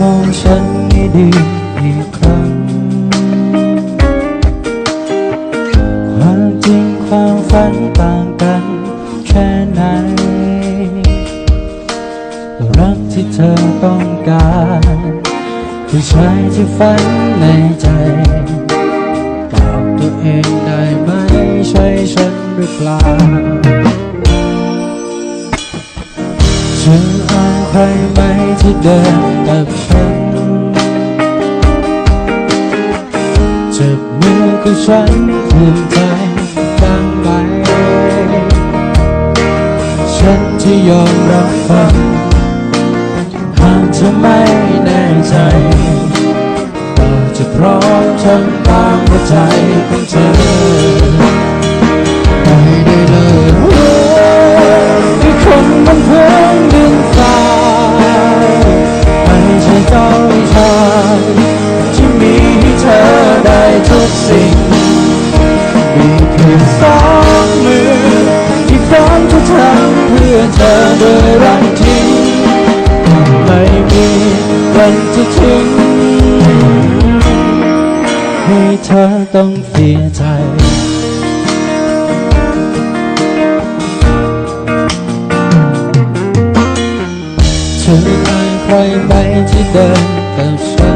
มองฉันให้ดีอีกครั้งความจริงความฝันต่างกันแค่ไหน รักที่เธอต้องการผู้ชายที่ฝันในใจบอกตัวเองได้ไหมใช่ฉันหรือเปล่า ไหมที่เดินกับฉันจับมือกับฉันภูมิใจบ้างไหมฉันที่ยอมรับฟังหากเธอไม่แน่ใจก็จะพร้อมทำตามหัวใจของเธอไปได้เลย กสิ่ง มีเพียงสองมือที่พร้อมจะทำเพื่อเธอโดยรักจริงไม่มีวันจะทิ้งให้เธอต้องเสียใจเธออายใครไหมที่เดินกับฉัน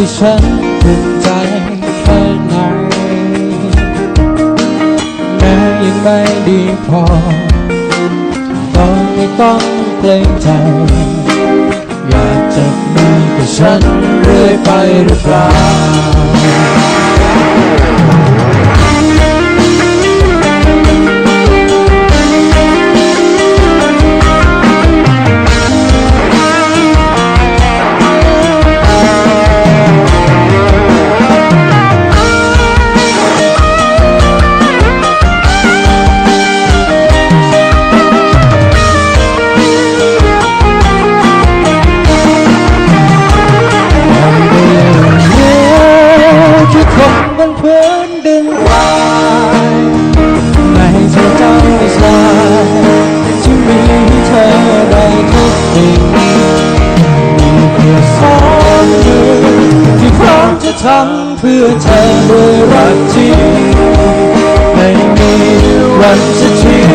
ตากับฉันภูมิใจแค่ไหนแม้ยังไม่ดีพอก็ไม่ต้องเกรงใจ อยากจะมีกับฉันเรื่อยไปหรือเปล่า บนพื้นดึงวายไม่ใช่เจ้าชายที่มีเธอได้ทุกสิ่งมีเพียงสองมือที่พร้อมจะทำเพื่อเธอด้วยรักจริงไม่มีวันจะทิ้ง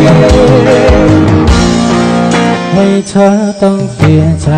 ให้เธอต้องเสียใจ